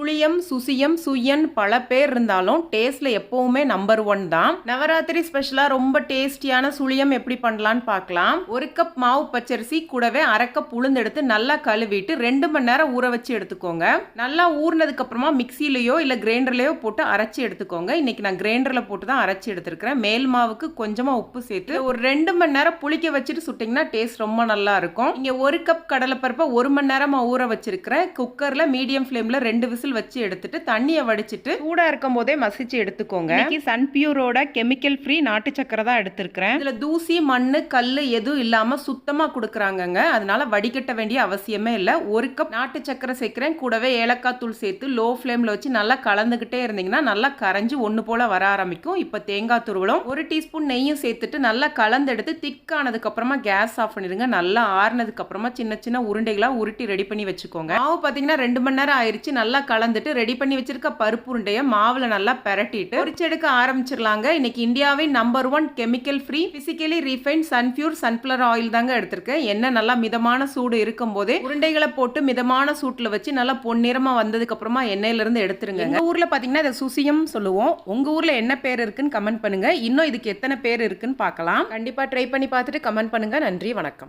சுழியம் சுசியம் சுயன் பல பேர் இருந்தாலும் டேஸ்ட்ல எப்பவுமே நம்பர் ஒன் தான். நவராத்திரி ஸ்பெஷலா ரொம்ப டேஸ்டியான சுழியம் எப்படி பண்ணலாம்னு பார்க்கலாம். ஒரு கப் மாவு பச்சரிசி கூடவே அரை கப் உளுந்து எடுத்து நல்லா கழுவிட்டு ரெண்டு மணி நேரம் ஊற வச்சு எடுத்துக்கோங்க. நல்லா ஊறினதுக்கு அப்புறமா மிக்சிலையோ இல்ல கிரைண்டர்லயோ போட்டு அரைச்சி எடுத்துக்கோங்க. இன்னைக்கு நான் கிரைண்டர்ல போட்டு தான் அரைச்சி எடுத்திருக்கிறேன். மேல் மாவுக்கு கொஞ்சமா உப்பு சேர்த்து ஒரு ரெண்டு மணி நேரம் புளிக்க வச்சுட்டு சுட்டிங்கன்னா டேஸ்ட் ரொம்ப நல்லா இருக்கும். இங்க ஒரு கப் கடலைப்பருப்பை ஒரு மணி நேரமா ஊற வச்சிருக்கிறேன். குக்கர்ல மீடியம் ஃப்ளேமில் ரெண்டு விசில் வச்சு எடுத்துட்டு தண்ணியை வடிச்சிட்டு சூடா இருக்கும் போதே மசிச்சு எடுத்துக்கோங்க. சன் பியூரோட கெமிக்கல் ஃப்ரீ நாட்டு சக்கரை தான் எடுத்திருக்கிறேன். இதுல தூசி மண்ணு கல் எதுவும் இல்லாம சுத்தமா கொடுக்குறாங்கங்க. அதனால வடிகட்ட வேண்டிய அவசியமே இல்லை. ஒரு கப் நாட்டு சக்கரை சேர்க்கிறேன். கூடவே ஏலக்காய் தூள் சேர்த்து லோ ஃப்ளேம்ல வச்சு நல்லா கலந்துகிட்டே இருந்தீங்கன்னா நல்லா கரைஞ்சு ஒன்று போல வர ஆரம்பிக்கும். இப்போ தேங்காய் துருவலும் ஒரு டீஸ்பூன் நெய்யும் சேர்த்துட்டு நல்லா கலந்து எடுத்து திக்கானதுக்கு அப்புறமா கேஸ் ஆஃப் பண்ணிடுங்க. நல்லா ஆறுனதுக்கு அப்புறமா சின்ன சின்ன உருண்டைகளா உருட்டி ரெடி பண்ணி வச்சுக்கோங்க. மாவு பார்த்தீங்கன்னா ரெண்டு மணி நேரம் ஆயிருச்சு. நல்லா கலந்துட்டு ரெடி பண்ணி வச்சிருக்க பருப்பு உருண்டையை மாவுல நல்லா பெரட்டிட்டு பொரிச்செடுக்க ஆரம்பிச்சிடலாங்க. இன்னைக்கு இந்தியாவின் number one chemical free physically refine Sunpure sunflower oil தாங்க எடுத்திருக்கேன். என்ன நல்லா மிதமான சூடு இருக்கும் போதே உருண்டைகளை போட்டு மிதமான சூட்ல வச்சு நல்லா பொன்னிறமா வந்ததுக்கு அப்புறமா எண்ணெயில இருந்து எடுத்துருங்க. எங்க ஊர்ல பாத்தீங்கன்னா இதை சுசியம் சொல்லுவோம். உங்க ஊர்ல என்ன பேர் இருக்குன்னு கமெண்ட் பண்ணுங்க. இன்னும் இதுக்கு எத்தனை பேர் இருக்குன்னு பார்க்கலாம். கண்டிப்பா ட்ரை பண்ணி பார்த்துட்டு கமெண்ட் பண்ணுங்க. நன்றி வணக்கம்.